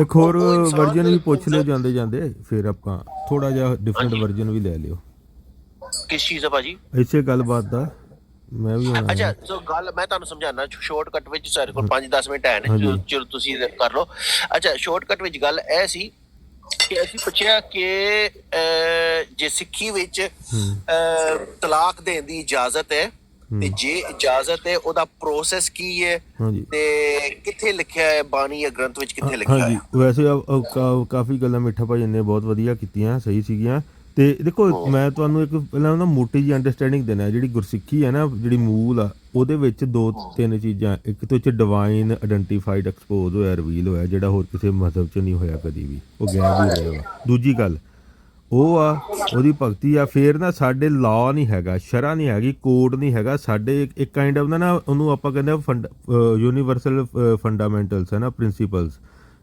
ਇੱਕ ਹੋਰ ਵਰਜਨ ਵੀ ਪੁੱਛ ਲਿਓ ਜਾਂਦੇ ਜਾਂਦੇ ਫਿਰ ਆਪਾਂ ਥੋੜਾ ਜਿਹਾ ਡਿਫਰੈਂਟ। ਵਰਜਨ ਵੀ ਲੈ ਲਿਓ। ਕਿਸ ਚੀਜ਼ ਦਾ ਭਾਜੀ? ਇਸੇ ਗੱਲਬਾਤ ਦਾ ਮੈਂ ਵੀ ਅੱਛਾ ਸੋ ਗੱਲ ਮੈਂ ਤੁਹਾਨੂੰ ਸਮਝਾਉਣਾ ਸ਼ਾਰਟਕਟ ਵਿੱਚ ਸਾਡੇ ਕੋਲ 5-10 ਮਿੰਟ ਹੈ ਨੇ ਜੋ ਤੁਸੀਂ ਕਰ ਲਓ। ਅੱਛਾ ਸ਼ਾਰਟਕਟ ਵਿੱਚ ਗੱਲ ਇਹ ਸੀ ਕਿ ਅਸੀਂ ਪੁੱਛਿਆ ਕਿ ਜੇ ਸਿੱਖੀ ਵਿੱਚ ਤਲਾਕ ਦੇਣ ਦੀ ਇਜਾਜ਼ਤ ਹੈ ਤੇ ਜੇ ਇਜਾਜ਼ਤ ਹੈ ਉਹਦਾ ਪ੍ਰੋਸੈਸ ਕੀ ਹੈ? ਹਾਂਜੀ। ਤੇ ਕਿੱਥੇ ਲਿਖਿਆ ਹੈ ਬਾਣੀ ਜਾਂ ਗ੍ਰੰਥ ਵਿੱਚ ਕਿੱਥੇ ਲਿਖਿਆ ਹਾਂਜੀ। ਹੈ? ਵੈਸੇ ਆ ਕਾ- ਕਾਫੀ ਗੱਲਾਂ ਮਿੱਠਾ ਭਾਈ ਨੇ ਬਹੁਤ ਵਧੀਆ ਕੀਤੀਆਂ ਸਹੀ ਸੀਗੀਆਂ। ਤੇ ਦੇਖੋ ਮੈਂ ਤੁਹਾਨੂੰ ਇੱਕ ਪਹਿਲਾਂ ਨਾ ਮੋਟੀ ਜੀ ਅੰਡਰਸਟੈਂਡਿੰਗ ਦੇਣਾ ਜਿਹੜੀ ਗੁਰਸਿੱਖੀ ਹੈ ਨਾ ਜਿਹੜੀ ਮੂਲ ਆ ਉਹਦੇ ਵਿੱਚ ਦੋ ਤਿੰਨ ਚੀਜ਼ਾਂ ਇੱਕ ਤੋਂ ਚ ਡਿਵਾਈਨ ਆਇਡੈਂਟੀਫਾਈਡ ਐਕਸਪੋਜ਼ ਹੋਇਆ ਰਿਵੀਲ ਹੋਇਆ ਜਿਹੜਾ ਹੋਰ ਕਿਸੇ ਮਜ਼ਹਬ ਚ ਨਹੀਂ ਹੋਇਆ ਕਦੀ ਵੀ। ਉਹ ਗੈਬ ਹੀ। ਰਿਹਾ ਦੂਜੀ ਗੱਲ ਉਹ ਆ, ਉਹਦੀ ਭਗਤੀ ਆ। ਫੇਰ ਨਾ ਸਾਡੇ ਲਾ ਨਹੀਂ ਹੈਗਾ, ਸ਼ਰਾ ਨਹੀਂ ਹੈਗੀ ਕੋਡ ਨਹੀਂ ਹੈਗਾ। ਸਾਡੇ ਇੱਕ- ਇੱਕ ਕਾਈਂਡ ਆਫ ਨਾ ਉਹਨੂੰ ਆਪਾਂ ਕਹਿੰਦੇ ਆ ਯੂਨੀਵਰਸਲ ਫੰਡਾਮੈਂਟਲਸ ਹੈ ਨਾ ਪ੍ਰਿੰਸੀਪਲਸ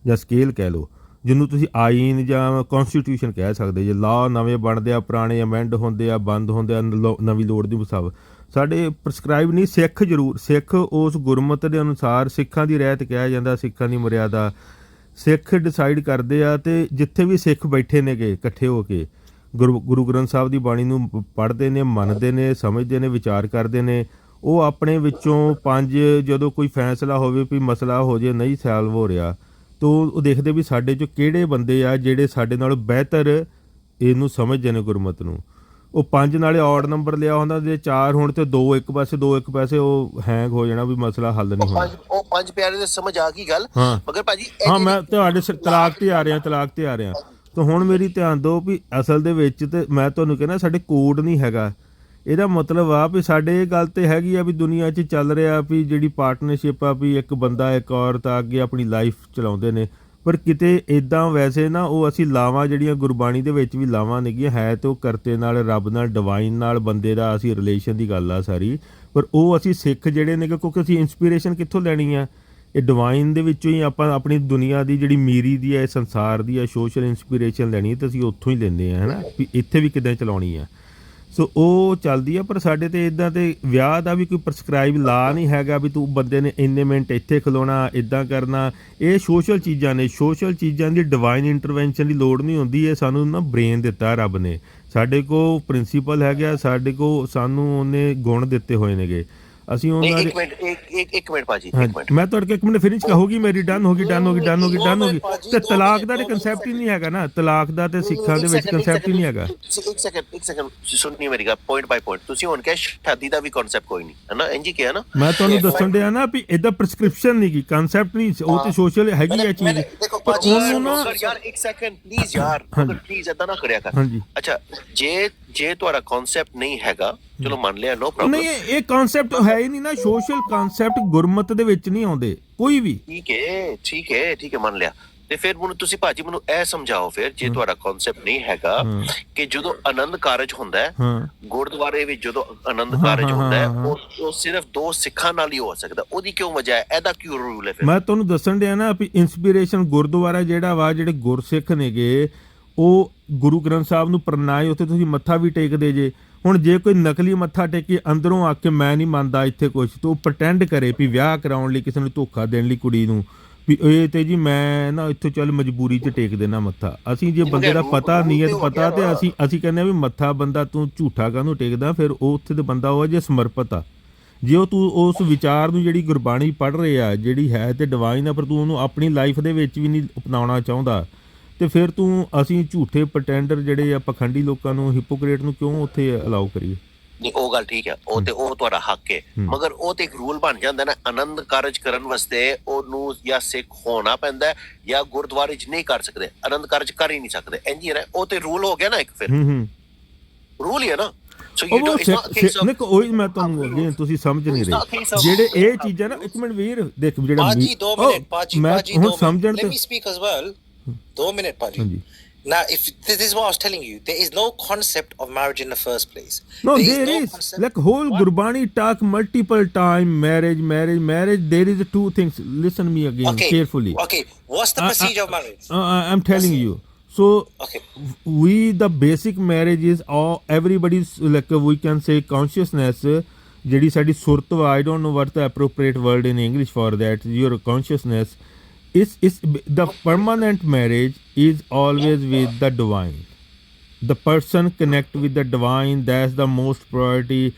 ਜਾਂ ਸਕੇਲ ਕਹਿ ਲਓ, ਜਿਹਨੂੰ ਤੁਸੀਂ ਆਈਨ ਜਾਂ ਕਨਸਟੀਟਿਊਸ਼ਨ ਕਹਿ ਸਕਦੇ ਜੇ। ਲਾ ਨਵੇਂ ਬਣਦੇ ਆ, ਪੁਰਾਣੇ ਅਮੈਂਡ ਹੁੰਦੇ ਆ, ਬੰਦ ਹੁੰਦੇ ਆ ਲੋ- ਨਵੀਂ ਲੋੜ ਦੀ ਮੁਸਾਬ। ਸਾਡੇ ਪ੍ਰਸਕ੍ਰਾਈਬ ਨਹੀਂ, ਸਿੱਖ ਜ਼ਰੂਰ, ਸਿੱਖ ਉਸ ਗੁਰਮਤ ਦੇ ਅਨੁਸਾਰ ਸਿੱਖਾਂ ਦੀ ਰਹਿਤ ਕਿਹਾ ਜਾਂਦਾ, ਸਿੱਖਾਂ ਦੀ ਮਰਿਆਦਾ। ਸਿੱਖ ਡਿਸਾਈਡ ਕਰਦੇ ਆ ਤੇ ਜਿੱਥੇ ਵੀ ਸਿੱਖ ਬੈਠੇ ਨੇਗੇ, ਇਕੱਠੇ ਹੋ ਕੇ, ਗੁਰੂ ਗੁਰੂ ਗ੍ਰੰਥ ਸਾਹਿਬ ਦੀ ਬਾਣੀ ਨੂੰ ਪੜ੍ਹਦੇ ਨੇ, ਮੰਨਦੇ ਨੇ, ਸਮਝਦੇ ਨੇ, ਵਿਚਾਰ ਕਰਦੇ ਨੇ, ਉਹ ਆਪਣੇ ਵਿੱਚੋਂ ਪੰਜ ਜਦੋਂ ਕੋਈ ਫੈਸਲਾ ਹੋਵੇ ਵੀ ਮਸਲਾ ਹੋ ਜੇ, ਨਹੀਂ ਸੈਲਵ ਹੋ ਰਿਹਾ, ਤੋ ਉਹ ਦੇਖਦੇ ਵੀ ਸਾਡੇ ਚੋਂ ਕਿਹੜੇ ਬੰਦੇ ਆ ਜਿਹੜੇ ਸਾਡੇ ਨਾਲ ਬਿਹਤਰ ਇਹਨੂੰ ਸਮਝਦੇ ਨੇ ਗੁਰਮਤ ਨੂੰ। ਉਹ ਪੰਜ ਨਾਲੇ ਔਡ ਨੰਬਰ ਲਿਆ ਹੁੰਦਾ ਜੇ ਚਾਰ ਹੋਣ ਤੇ ਦੋ ਇੱਕ ਪਾਸੇ ਦੋ ਇੱਕ ਪਾਸੇ ਉਹ ਹੈਂਗ ਹੋ ਜਾਣਾ ਵੀ ਮਸਲਾ ਹੱਲ ਨਹੀਂ ਹੋਣਾ। ਪੰਜ ਉਹ ਪੰਜ ਪਿਆਰੇ ਦੇ ਸਮਝ ਆ ਗਈ ਗੱਲ ਹਾਂ। ਮਗਰ ਭਾਜੀ ਇਹ ਹਾਂ ਮੈਂ ਤੁਹਾਡੇ ਸਿਰ ਤਲਾਕ ਤੇ ਆ ਰਿਹਾ ਤਲਾਕ ਤੇ ਆ ਰਿਹਾ। ਤਾਂ ਹੁਣ ਮੇਰੀ ਧਿਆਨ ਦਿਓ ਵੀ ਅਸਲ ਦੇ ਵਿੱਚ ਤੇ ਮੈਂ ਤੁਹਾਨੂੰ ਕਹਿੰਦਾ ਸਾਡੇ ਕੋਡ ਨਹੀਂ ਹੈਗਾ। ਇਹਦਾ ਮਤਲਬ ਆ ਵੀ ਸਾਡੇ ਇਹ ਗੱਲ ਤੇ ਹੈਗੀ ਆ ਵੀ ਦੁਨੀਆ 'ਚ ਚੱਲ ਰਿਹਾ ਵੀ ਜਿਹੜੀ ਪਾਰਟਨਰਸ਼ਿਪ ਆ ਵੀ ਇੱਕ ਬੰਦਾ ਇੱਕ ਔਰਤ ਆ ਅੱਗੇ ਆਪਣੀ ਲਾਈਫ ਚਲਾਉਂਦੇ ਨੇ। ਪਰ ਕਿਤੇ ਇਦਾਂ ਵੈਸੇ ਨਾ ਉਹ ਅਸੀਂ ਲਾਵਾਂ ਜਿਹੜੀਆਂ ਗੁਰਬਾਣੀ ਦੇ ਵਿੱਚ ਵੀ ਲਾਵਾਂ ਨੇਗੀਆਂ ਹੈ ਤੇ ਉਹ ਕਰਤੇ ਨਾਲ, ਰੱਬ ਨਾਲ ਡਿਵਾਈਨ ਨਾਲ ਬੰਦੇ ਦਾ ਅਸੀਂ ਰਿਲੇਸ਼ਨ ਦੀ ਗੱਲ ਆ ਸਾਰੀ। ਪਰ ਉਹ ਅਸੀਂ ਸਿੱਖ ਜਿਹੜੇ ਨੇ ਕਿਉਂਕਿ ਅਸੀਂ ਇਨਸਪੀਰੇਸ਼ਨ ਕਿੱਥੋਂ ਲੈਣੀ ਆ? ਇਹ ਡਿਵਾਈਨ ਦੇ ਵਿੱਚੋਂ ਹੀ ਆਪਾਂ ਆਪਣੀ ਦੁਨੀਆ ਦੀ ਜਿਹੜੀ ਮੀਰੀ ਦੀ ਹੈ ਸੰਸਾਰ ਦੀ ਹੈ ਸੋਸ਼ਲ ਇਨਸਪੀਰੇਸ਼ਨ ਲੈਣੀ ਹੈ ਤੇ ਅਸੀਂ ਉੱਥੋਂ ਹੀ ਲੈਂਦੇ ਆ, ਹਨਾ? ਵੀ ਇੱਥੇ ਵੀ ਕਿਦਾਂ ਚਲਾਉਣੀ ਆ? ਸੋ ਉਹ ਚੱਲਦੀ ਆ, ਪਰ ਸਾਡੇ ਤੇ ਇਦਾਂ ਤੇ ਵਿਆਹ ਦਾ ਵੀ ਕੋਈ ਪ੍ਰਸਕ੍ਰਾਈਬ ਲਾ ਨਹੀਂ ਹੈਗਾ ਵੀ ਤੂੰ ਬੰਦੇ ਨੇ ਇੰਨੇ ਮਿੰਟ ਇੱਥੇ ਖਲੋਣਾ ਇਦਾਂ ਕਰਨਾ। ਇਹ ਸੋਸ਼ਲ ਚੀਜ਼ਾਂ ਨੇ ਸੋਸ਼ਲ ਚੀਜ਼ਾਂ ਦੀ ਡਿਵਾਈਨ ਇੰਟਰਵੈਂਸ਼ਨ ਦੀ ਲੋੜ ਨਹੀਂ ਹੁੰਦੀ, ਇਹ ਸਾਨੂੰ ਨਾ ਬ੍ਰੇਨ ਦਿੱਤਾ ਰੱਬ ਨੇ। ਸਾਡੇ ਕੋ ਪ੍ਰਿੰਸੀਪਲ ਹੈਗਾ ਸਾਡੇ ਕੋ ਸਾਨੂੰ ਉਹਨੇ ਗੁਣ ਦਿੱਤੇ ਹੋਏ ਨੇਗੇ। ਅਸੀਂ ਉਹਨਾਂ ਦੇ ਇੱਕ ਮਿੰਟ ਇੱਕ ਇੱਕ ਮਿੰਟ ਭਾਜੀ ਹਾਂ ਇੱਕ ਮਿੰਟ। ਮੈਂ ਤੁਹਾਡੇ ਕੋਲ ਇੱਕ ਮਿੰਟ ਫਿਨਿਸ਼ ਕਹੋਗੀ ਮੇਰੀ ਡਨ ਹੋ ਗਈ ਡਨ ਹੋ ਗਈ ਡਨ ਹੋ ਗਈ ਡਨ ਹੋ ਗਈ। ਤੇ ਤਲਾਕ ਦਾ ਤੇ ਕਨਸੈਪਟ ਹੀ ਨਹੀਂ ਹੈਗਾ ਨਾ। ਤਲਾਕ ਦਾ ਤੇ ਸਿੱਖਾਂ ਦੇ ਵਿੱਚ ਕਨਸੈਪਟ ਹੀ ਨਹੀਂ ਹੈਗਾ। ਇੱਕ ਸੈਕਿੰਡ ਇੱਕ ਸੈਕਿੰਡ ਸੁਣਨੀ ਮੇਰੀ ਗੱਲ ਪੁਆਇੰਟ ਬਾਈ ਪੁਆਇੰਟ ਤੁਸੀਂ ਹੁਣ ਕਿਹਾ ਸ਼ਾਦੀ ਦਾ ਵੀ ਕਨਸੈਪਟ ਕੋਈ ਨਹੀਂ ਹੈ ਨਾ ਇੰਜੀ ਕਿਹਾ ਨਾ। ਮੈਂ ਤੁਹਾਨੂੰ ਦੱਸਣ ਡਿਆ ਨਾ ਵੀ ਇਹਦਾ ਪ੍ਰਸਕ੍ਰਿਪਸ਼ਨ ਨਹੀਂ ਕੀ ਕਨਸੈਪਟ ਨਹੀਂ ਉਹ ਤੇ ਸੋਸ਼ਲ ਹੈਗੀ ਆ ਚੀਜ਼। ਦੇਖੋ ਭਾਜੀ ਯਾਰ ਇੱਕ ਸੈਕਿੰਡ ਪਲੀਜ਼ ਯਾਰ। ਪਲੀਜ਼ ਏਦਾਂ ਨਾ ਕਰਿਆ ਕਰ। ਹਾਂਜੀ। ਅੱਛਾ ਜੇ ਜੇ ਤੁਹਾਡਾ ਕਨਸੈਪਟ ਨਹੀਂ ਹੈਗਾ ਚਲੋ ਮੰਨ ਲਿਆ ਨੋ ਪ੍ਰੋਬਲਮ ਨਹੀਂ ਇਹ- ਕਨਸੈਪਟ ਹੈ ਹੀ ਨਹੀਂ ਨਾ ਸੋਸ਼ਲ ਕਨਸੈਪਟ ਗੁਰਮਤ ਦੇ ਵਿੱਚ ਨਹੀਂ ਆਉਂਦੇ ਕੋਈ ਵੀ। ਠੀਕ ਹੈ ਠੀਕ ਹੈ ਠੀਕ ਹੈ ਮੰਨ ਲਿਆ। ਤੇ ਫਿਰ ਮੈਨੂੰ ਤੁਸੀਂ ਭਾਜੀ ਮੈਨੂੰ ਇਹ ਸਮਝਾਓ ਫਿਰ ਜੇ ਤੁਹਾਡਾ ਕਨਸੈਪਟ ਨਹੀਂ ਹੈਗਾ। ਕਿ ਜਦੋਂ ਆਨੰਦ ਕਾਰਜ ਹੁੰਦਾ ਹੈ ਗੁਰਦੁਆਰੇ ਵਿੱਚ ਜਦੋਂ ਆਨੰਦ ਕਾਰਜ ਹੁੰਦਾ ਹੈ। ਉਹ ਸਿਰਫ ਦੋ ਸਿੱਖਾਂ ਨਾਲ ਹੀ ਹੋ ਸਕਦਾ ਉਹਦੀ ਕਿਉਂ ਵਜ੍ਹਾ ਹੈ? ਇਹਦਾ ਕਿਉਂ ਰੂਲ ਹੈ ਫਿਰ? ਮੈਂ ਤੁਹਾਨੂੰ ਦੱਸਣ ਡਿਆ ਨਾ ਵੀ ਇਨਸਪੀਰੇਸ਼ਨ ਗੁਰਦੁਆਰਾ ਜਿਹੜਾ ਵਾ ਜਿਹੜੇ ਗੁਰਸਿੱਖ ਨੇਗੇ ਉਹ ਗੁਰੂ ਗ੍ਰੰਥ ਸਾਹਿਬ ਨੂੰ ਪ੍ਰਣਾਏ ਉੱਥੇ ਤੁਸੀਂ ਮੱਥਾ ਵੀ ਟੇਕਦੇ ਜੇ। ਹੁਣ ਜੇ ਕੋਈ ਨਕਲੀ ਮੱਥਾ ਟੇਕੇ ਅੰਦਰੋਂ ਆ ਕੇ ਮੈਂ ਨਹੀਂ ਮੰਨਦਾ ਇੱਥੇ ਕੁਝ ਤੇ ਪ੍ਰਟੈਂਡ ਕਰੇ ਵੀ ਵਿਆਹ ਕਰਾਉਣ ਲਈ ਕਿਸੇ ਨੂੰ ਧੋਖਾ ਦੇਣ ਲਈ ਕੁੜੀ ਨੂੰ। ਵੀ ਇਹ ਤੇ ਜੀ ਮੈਂ ਨਾ ਇੱਥੋਂ ਚੱਲ ਮਜਬੂਰੀ 'ਚ ਟੇਕ ਦੇਣਾ ਮੱਥਾ। ਅਸੀਂ ਜੇ ਬੰਦੇ ਦਾ ਪਤਾ ਨੀਅਤ ਪਤਾ ਤੇ ਅਸੀਂ ਅਸੀਂ ਕਹਿੰਦੇ ਆ ਵੀ ਮੱਥਾ ਬੰਦਾ ਤੂੰ ਝੂਠਾ ਕਾਹਨੂੰ ਟੇਕਦਾ ਫਿਰ ਉਹ ਉੱਥੇ ਤੇ ਬੰਦਾ ਉਹ ਆ ਜੇ ਸਮਰਪਿਤ ਆ। ਜੇ ਉਹ ਤੂੰ ਉਸ ਵਿਚਾਰ ਨੂੰ ਜਿਹੜੀ ਗੁਰਬਾਣੀ ਪੜ੍ਹ ਰਿਹਾ ਜਿਹੜੀ ਹੈ ਤੇ ਡਿਵਾਈਨ ਆ ਪਰ ਤੂੰ ਉਹਨੂੰ ਆਪਣੀ ਲਾਈਫ ਦੇ ਵਿੱਚ ਵੀ ਨਹੀਂ ਅਪਣਾਉਣਾ ਚਾਹੁੰਦਾ। ਤੇ ਫਿਰ ਤੂੰ ਅਸੀਂ ਝੂਠੇ ਪ੍ਰਟੈਂਡਰ ਜਿਹੜੇ ਆ ਪਖੰਡੀ ਲੋਕਾਂ ਨੂੰ ਹਿਪੋਕ੍ਰੇਟ ਨੂੰ ਕਿਉਂ ਉੱਥੇ ਅਲਾਉ ਕਰੀਏ? ਨਹੀਂ ਉਹ ਗੱਲ ਠੀਕ ਹੈ ਉਹ ਤੇ ਉਹ ਤੁਹਾਡਾ ਹੱਕ ਹੈ। ਮਗਰ ਉਹ ਤੇ ਇੱਕ ਰੂਲ ਬਣ ਜਾਂਦਾ ਨਾ ਆਨੰਦ ਕਾਰਜ ਕਰਨ ਵਾਸਤੇ ਉਹਨੂੰ ਜਾਂ ਸਿੱਖ ਹੋਣਾ ਪੈਂਦਾ ਜਾਂ ਗੁਰਦੁਆਰੇ 'ਚ ਨਹੀਂ ਕਰ ਸਕਦੇ। ਆਨੰਦ ਕਾਰਜ ਕਰ ਹੀ ਨਹੀਂ ਸਕਦੇ। ਇੰਜੀ ਹੈ ਉਹ ਤੇ ਰੂਲ ਹੋ ਗਿਆ ਨਾ ਇੱਕ ਫਿਰ। ਰੂਲ ਹੀ। ਹੈ ਨਾ। ਸੋ ਯੂ ਡੋਨਟ ਨਿਕ ਉਹ ਮੈਂ ਤੁਹਾਨੂੰ ਬੋਲ ਰਿਹਾ ਤੁਸੀਂ ਸਮਝ ਨਹੀਂ ਰਹੇ। ਜਿਹੜੇ ਇਹ ਚੀਜ਼ਾਂ ਨਾ ਇੱਕ ਮਿੰਟ ਵੀਰ ਦੇਖ ਜਿਹੜਾ ਪਾਜੀ 2 ਮਿੰਟ ਪਾਜੀ ਪਾਜੀ ਸਪੀਕ ਐਸ ਵੈਲ 2 minute ਭਾਜੀ Now, if this is what I was telling you, there is no concept of marriage in the first place. No, there, there is, no is. like whole what? Gurbani talk multiple time marriage, marriage, marriage. There is two things. Listen me again okay. carefully. Okay, what's the procedure uh, uh, of marriage? Uh, I'm telling you. So okay. we the basic marriage is all everybody's like we can say consciousness. ਜਿਹੜੀ ਸਾਡੀ ਸੁਰਤ ਵਾ I don't know what the appropriate word in English for that your consciousness it's, it's the permanent marriage is always with the divine the person connect with the divine that's the most priority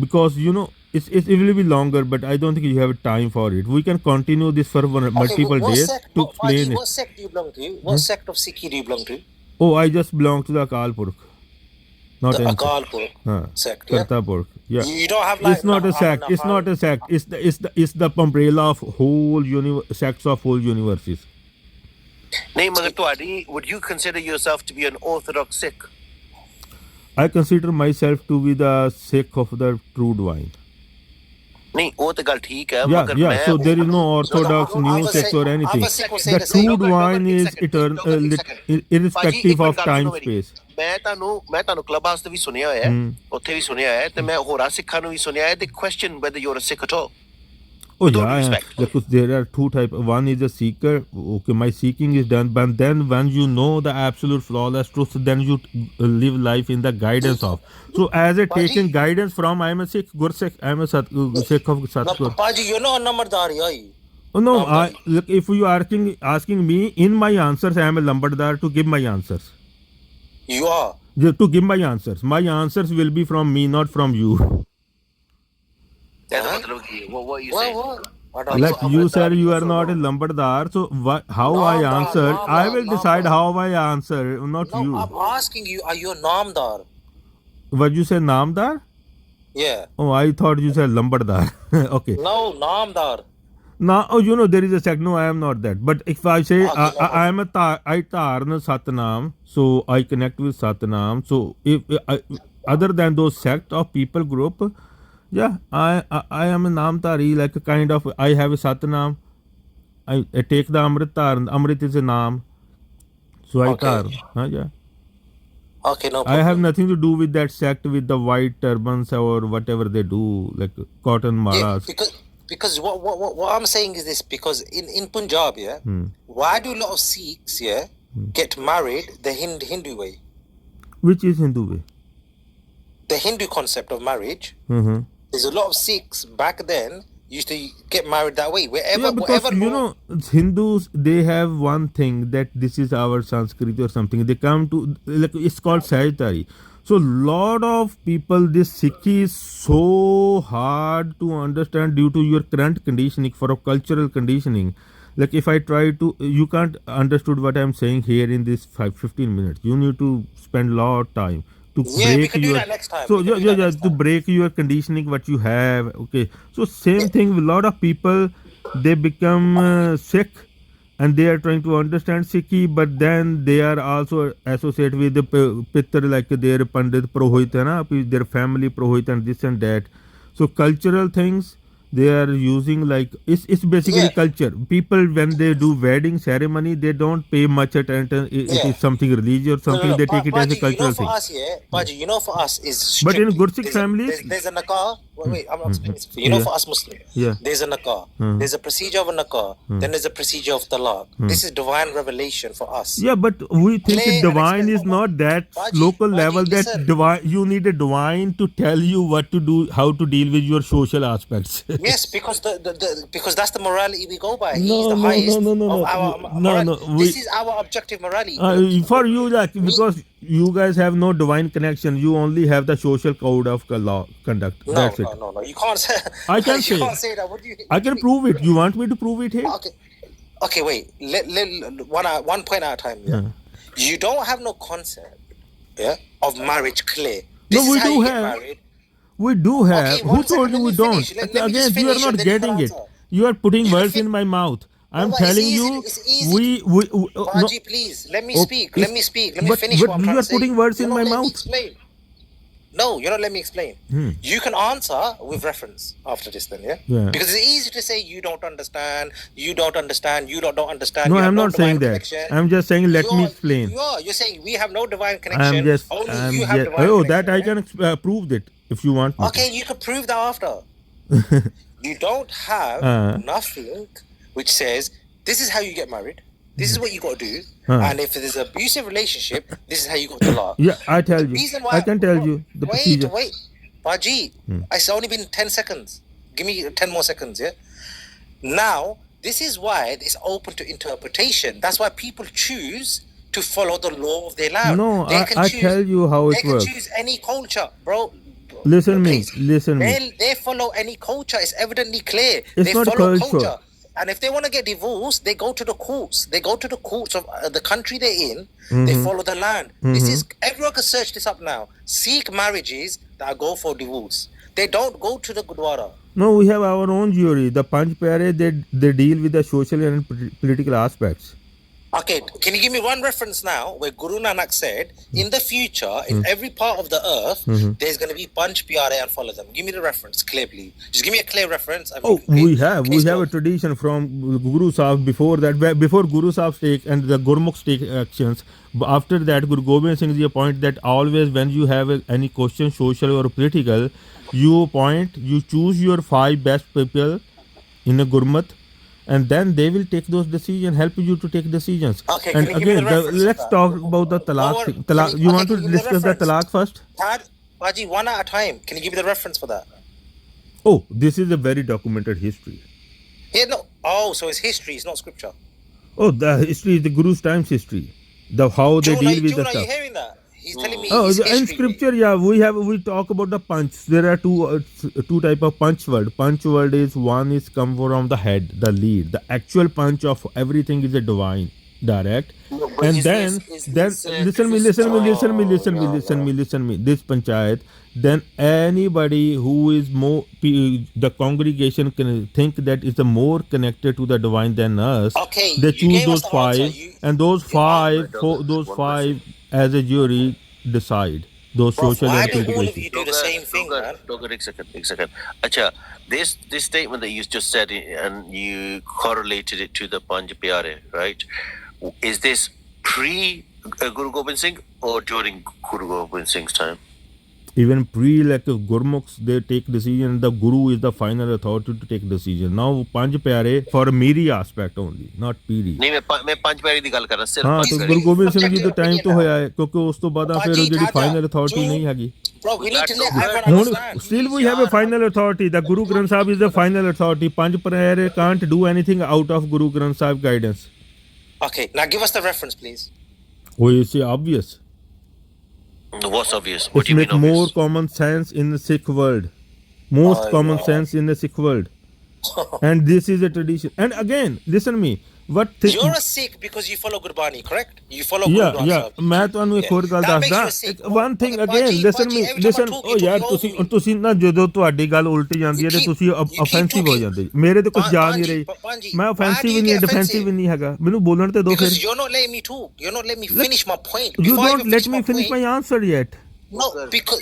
because you know it's, it's, it will be longer but i don't think you have time for it we can continue this for one- multiple okay, what, days sect, to what, explain what it sect do you belong to? What hmm? sect of Sikhi do you belong to? oh i just belong to the akal purkh not The Akal Purkh Huh. sect. Yeah? Karta Purkh. yeah You don't have like it's not a Nahar- sect it's Nahar- not a sect it's the it's the it's the umbrella of whole uni- sects of whole universes ਨਹੀਂ ਮਗਰ ਤੁਹਾਡੀ would you consider yourself to be an orthodox Sikh i consider myself to be the sikh of the true divine ਨਹੀਂ ਉਹ ਤੇ ਗੱਲ ਠੀਕ ਹੈ ਮਗਰ ਮੈਂ ਯਾ so there is no orthodox new sect or anything the true divine is eternal irrespective of time space ਮੈਂ ਤੁਹਾਨੂੰ ਮੈਂ ਤੁਹਾਨੂੰ ਕਲੱਬ ਹਾਊਸ ਵੀ ਸੁਣਿਆ ਹੋਇਆ ਹੈ ਉੱਥੇ ਵੀ ਸੁਣਿਆ ਹੈ ਤੇ ਮੈਂ ਹੋਰਾਂ ਸਿੱਖਾਂ ਨੂੰ ਵੀ ਸੁਣਿਆ ਹੈ ਦੇ question whether you are a Sikh at all Oh yeah, due yeah. respect. Because there are two type. One is a seeker. Okay, my seeking is done, but then when you know the absolute flawless truth, then you uh, live life in the guidance of. So as a taking guidance from, I am a Sikh, I am a Sat, uh, Sikh of Satgur. Baji, you're not a Namardari, are you? Oh no, I, look, if you are asking asking me in my answers, I am a Lambadar to give my answers. You are. To give my answers. My answers will be from me, not from you. ਇਹਦਾ ਮਤਲਬ ਕੀ ਹੈ what what you What? saying What? I don't Like know. you said, you are not a Lambadar. So what, how I Namdar, answer, I Namdar, will decide Namdar. how I answer, not No, you. I'm asking you, are you a Namdar? What you say, Namdar? Yeah. Oh, I thought you said Lambadar. okay. No, Namdar. Now, oh, you know, there is a sect. No, I am not that. But if I say Okay, I, I, I am a tar, I tarn Satnam, so I connect with Satnam. So if I, other than those sect of people group, yeah, I, I I am a Namtari, like a kind of I have a Satnam. I, I take the Amrit tarn. Amrit is a Naam. So I Okay. Huh, yeah. Okay, no problem. I have nothing to do with that sect with the white turbans or whatever they do, like cotton Yeah, malas. because because what, what what I'm saying is this because in in Punjab, yeah, Hmm. why do a lot of Sikhs, yeah, get married the Hindu Hindu way, Which is Hindu way. the Hindu concept of marriage? Mm-hmm. There's a lot of Sikhs back then used to get married that way. Wherever, yeah, because whatever you know Hindus they have one thing that this is our Sanskrit or something. They come to like it's called Sagittari. So lot of people this Sikhi is so hard to understand due to your current conditioning for a cultural conditioning. Like if I try to you can't understood what I'm saying here in this five, 15 minutes. You need to spend lot of time to Yeah, we break can do your that next time. so yeah, yeah, yeah to break your conditioning what you have okay. So same thing with a lot of people they become uh, sick and they are trying to understand sikhi but then they are also associated with the p- pittar like their pandit na, their family purohit and this and that. So cultural things they are using like it's, it's basically Yeah. culture people when they do wedding ceremony they don't pay much attention it, it Yeah. is something religious or something no, no, they Ba- take it as a cultural you know thing us, yeah, Baji, you know for us is But in Gursikh families- there's, there's a nakah. Wait, wait, I'm, I'm explaining this you. Know, Yeah. for us Muslim, Yeah. there's a nakah. Hmm. There's a procedure of a nakah. Then there's a procedure of talaq. This is divine revelation for us. Yeah, but we think that divine is not that Baji, local Baji, level that listen. divine you need a divine to tell you what to do, how to deal with your social aspects. Yes, because the, the, the because that's the morality we go by. No, He's the no, highest no, no, no, of no. our No, no, This we- is our objective morality. Uh, for you, like because you guys have no divine connection, you only have the social code of law conduct. no, That's no, it. no, no. You can't say. I can you say. can't say that. What do you? I can prove it. You want me to prove it here? Okay. Okay, wait. Let, let, one one point at a time. Yeah. You don't have no concept, yeah, of marriage clear. No, we do have. We do have. Okay, Who told you we me don't? finish. Let- let Again, you are not and then you can getting it. You are putting words in my mouth. I'm telling you, it's easy we we. we uh, no, please let me Oh, speak. Let me speak. Let me but- finish but what I'm you are putting words in my me mouth. Explain. No, you're not letting me explain. Hmm. You can answer with reference after this, then, yeah? Yeah. Because it's easy to say you don't understand, you don't understand, you don't, don't understand. No, I'm not saying that. connection. I'm just saying, let me You're- explain. You are. You're saying we have no divine connection. I'm just, Only I'm you have just. divine Oh, that I can uh, prove that if you want. Me. Okay, you can prove that after. you don't have Uh. nothing which says this is how you get married. This is what you got to do. Uh. And if there's an abusive relationship, this is how you got to law. Yeah, I tell you. reason I can tell you the wait, procedure. Wait, Baji, Hmm. it's only been 10 seconds. Give me 10 more seconds, yeah? Now, this is why it's open to interpretation. That's why people choose to follow the law of their land. No, they I- I tell you how it they it can works. choose any culture, bro. Listen me, listen me. They, they follow any culture. It's evidently clear. It's they not follow culture. And if they want to get divorced, they go to the courts. They go to the courts of uh, the country they're in. Mm-hmm. They follow the land. This is everyone can search this up now. Sikh marriages that go for divorce. They don't go to the Gurdwara. No, we have our own jury. The Panch Pyare, they, they deal with the social and polit- political aspects. Okay, can you give me one reference now where Guru Nanak said, in the future, in mm-hmm. every part of the earth, mm-hmm. there's going to be Panch Pyare and follow them? Give me the reference clearly. Just give me a clear reference. I mean, Oh, we have we have a tradition from Guru Sahib before that before Guru Sahib's take and the Gurmukh's take actions. After that, Guru Gobind Singh Ji point that always when you have any question, social or political, you point, you choose your five best people in a Gurmat, and then they will take those decisions, help you to take decisions. Okay, and can you give me again, the the, let's talk about the talaq. worry. thing. Talaq- you you- want okay, to me the discuss the talaq first? Tad, Baji, one at a time. Can you give me the reference for that? Oh, this is a very documented history. Yeah, no. Oh, so it's history, it's not scripture. Oh, the history is the Guru's times history. The how they June, deal with June, the stuff. Hearing that? He's telling me Oh, it's in scripture, yeah, we have we talk about the punch. There are two uh, two type of punch word. Punch word is one is come from the head, the lead. The actual punch of everything is a divine, direct. but and is then this- is then this, uh, listen me, listen me, listen me, listen me, listen me, listen me. This panchayat. Then anybody who is more the congregation can think that is the more connected to the divine than us. Okay, they choose those five, You- and those five, answered fo- this those one five as a jury decide those Bro, social why and do all political of issues. you do the same thing, Dogar, man? Dogar, एक second, एक second. Acha, this this statement that you just said and you correlated it to the Panj Pyare, right? Is this pre uh, Guru Gobind Singh or during Guru Gobind Singh's time? Even pre-elected Gurmukhs, they take decision. The Guru is the final authority to take decision. Now, ਪੰਜ ਪਿਆਰੇ for ਮੇਰੀ aspect only, not ਪੀਰੀ. ਨਹੀਂ ਮੈਂ ਮੈਂ ਪੰਜ ਪਿਆਰੇ ਦੀ ਗੱਲ ਕਰ ਰਿਹਾ ਸਿਰਫ ਹਾਂ ਤੇ ਗੁਰੂ ਗੋਬਿੰਦ ਸਿੰਘ ਜੀ ਦੇ ਟਾਈਮ ਤੋਂ ਹੋਇਆ ਹੈ ਕਿਉਂਕਿ ਉਸ ਤੋਂ ਬਾਅਦ ਆ ਫਿਰ ਜਿਹੜੀ ਫਾਈਨਲ ਅਥਾਰਟੀ ਨਹੀਂ ਹੈਗੀ ਹੁਣ still we have a final authority the Guru Granth Sahib is the final authority Panj Pyare can't do anything out of Guru Granth Sahib guidance Okay, now give us the reference, please. Oh, you see, obvious. What's obvious? What do you make mean more obvious? common sense in the sikh world. Most common sense in the sikh world. And this is a tradition. And again listen to me what thi- You're a Sikh because you follow Gurbani, correct? You follow yeah Guru Granth yeah Sahib. ਮੈਂ ਤੁਹਾਨੂੰ ਇੱਕ ਹੋਰ ਗੱਲ That makes you a ਦੱਸਦਾ Sikh. every time I listen talk, oh you ਯਾਰ talk ਤੁਸੀਂ over me. ਤੁਸੀਂ ਨਾ ਜਦੋਂ ਤੁਹਾਡੀ ਗੱਲ ਉਲਟੀ ਜਾਂਦੀ ਹੈ ਤੇ keep- ਤੁਸੀਂ you keep ਅਫੈਂਸਿਵ ਹੋ talking. ਜਾਂਦੇ ਜੀ। ਮੇਰੇ ਤੇ ਕੁਝ ਜਾ ਨਹੀਂ ਰਹੀ ਮੈਂ why ਅਫੈਂਸਿਵ do ਵੀ you ਨਹੀਂ get ਡਿਫੈਂਸਿਵ offensive? ਵੀ ਨਹੀਂ ਹੈਗਾ ਮੈਨੂੰ ਬੋਲਣ ਤੇ ਦੋ ਫਿਰ Because you're not letting me talk. You're not letting me finish my point. you Before I don't even let me finish point, my answer yet No, because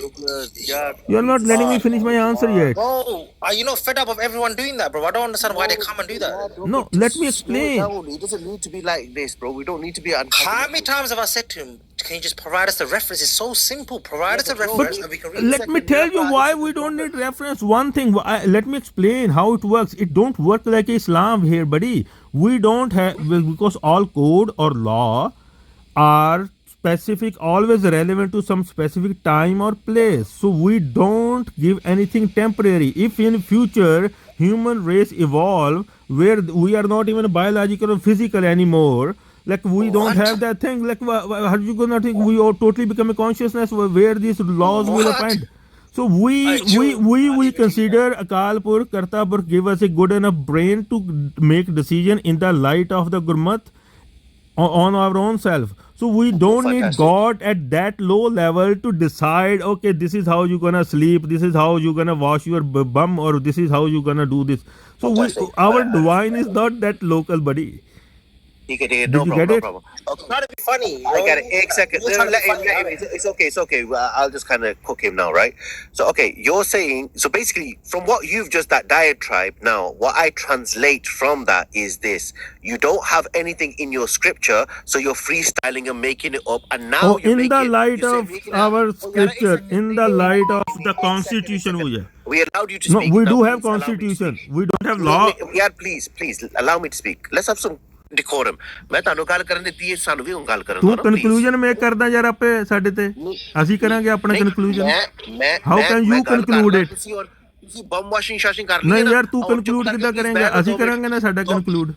you're not letting me ah, finish my answer yet bro, are you not fed up of everyone doing that, bro? I don't understand why they come and do that. no let me explain It doesn't need to be like this, bro. We don't need to be How many times have I said to him, "Can you just provide us the reference?" It's so simple. Provide us a reference, and we can read. let me tell you why we don't need reference one thing I, let me explain how it works it don't work like islam here buddy we don't have because all code or law are specific always relevant to some specific time or place. So we don't give anything temporary. If in future human race evolve where we are not even biological or physical anymore like we don't have that thing like how you gonna think we all totally become a consciousness where these laws will What? append? So we we we didn't consider Akalpur Kartarpur give us a good enough brain to make decision in the light of the Gurmat o- on our own self. So we don't need God at that low level to decide. Okay, this is how you're gonna sleep. This is how you're gonna wash your bum, or this is how you're gonna do this. So we, our divine is not that local, buddy. Take it, take it. Did No you problem, get no it? problem. Okay. Try to be funny. I got it. Eight seconds. No, let him, funny, let him. It's, it's okay. It's okay. Well, I'll just kind of cook him now, right? So, okay, you're saying so. Basically, from what you've just that diatribe now, what I translate from that is this: you don't have anything in your scripture, so you're freestyling and making it up, and now Oh, you're in the light you're of making our Oh, yeah, eight scripture, seconds. in the light of the constitution, seconds, we eight. We allowed you to No, speak. we Now, do have please allow me to constitution. We don't have law. me- Yeah, please, please allow me to speak. Let's have some ਡਿਕੋਰਮ ਮੈਂ ਤੁਹਾਨੂੰ ਗੱਲ ਕਰਨ ਦਿੱਤੀ ਹੈ ਸਾਨੂੰ ਵੀ ਹੁਣ ਗੱਲ ਕਰਨ ਦੋ ਤੂੰ ਕਨਕਲੂਜਨ ਮੇਕ ਕਰਦਾ ਯਾਰ ਆਪੇ ਸਾਡੇ ਤੇ। ਅਸੀਂ ਕਰਾਂਗੇ ਆਪਣਾ ਕਨਕਲੂਜਨ ਮੈਂ ਮੈਂ how can you conclude it ਤੁਸੀਂ ਬੰਬ ਵਾਸ਼ਿੰਗ ਸ਼ਾਸ਼ਿੰਗ ਕਰ ਨਹੀਂ ਯਾਰ ਤੂੰ ਕਨਕਲੂਡ ਕਿੱਦਾਂ ਕਰੇਂਗਾ? ਅਸੀਂ ਕਰਾਂਗੇ ਨਾ ਸਾਡਾ ਕਨਕਲੂਡ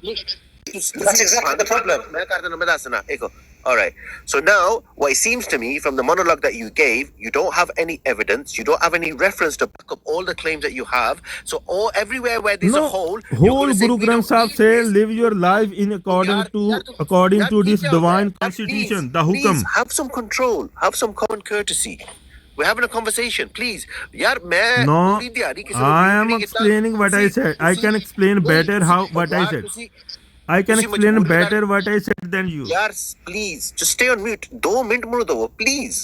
ਮੈਂ ਕਰ ਦਿੰਦਾ ਮੈਂ ਦੱਸਣਾ ਦੇਖੋ All right. So now, what it seems to me from the monologue that you gave, you don't have any evidence. You don't have any reference to back up all the claims that you have. So all everywhere where there's No, a hole, whole Guru Granth Sahib say, live your life in according to according to this divine constitution, the hukam. Please have some control. Have some common courtesy. We're having a conversation. Please. No, पूरी No. I am explaining what I said. I can explain better how oh, what I said. I can explain better what I said than you. ਯਾਰ please just stay on mute 2 minute ਮੈਨੂੰ ਦਿਓ please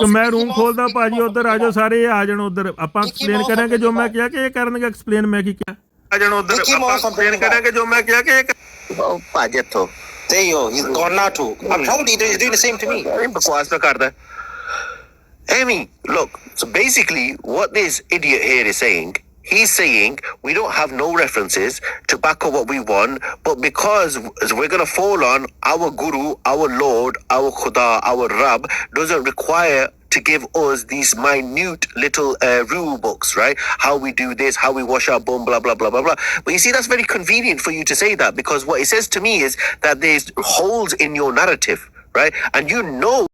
ਤੋ ਮੈਂ room ਖੋਲਦਾ ਭਾਜੀ ਉਧਰ ਆ ਜਾਓ ਸਾਰੇ ਆ ਜਾਣ ਉਧਰ ਆਪਾਂ ਐਕਸਪਲੇਨ ਕਰਾਂਗੇ ਜੋ ਮੈਂ ਕਿਹਾ ਕਿ ਇਹ ਕਰਨਗੇ ਐਕਸਪਲੇਨ ਮੈਂ ਕੀ ਕਿਹਾ ਆ ਜਾਣ ਉਧਰ ਆਪਾਂ ਐਕਸਪਲੇਨ ਕਰਾਂਗੇ ਜੋ ਮੈਂ ਕਿਹਾ ਕਿ ਇਹ ਭਾਜੀ ਇੱਥੋਂ There you go. He's gone now too. I'm told he is doing the same to me. ਬਕਵਾਸ ਨਾ ਕਰਦਾ Amy, look, so basically what this idiot here is saying he's saying we don't have no references to back up what we want, but because we're going to fall on our guru, our lord, our khuda, our rab, doesn't require to give us these minute little uh, rule books, right? How we do this, how we wash our bum, blah, blah, blah, blah, blah. But you see, that's very convenient for you to say that because what it says to me is that there's holes in your narrative, right? And you know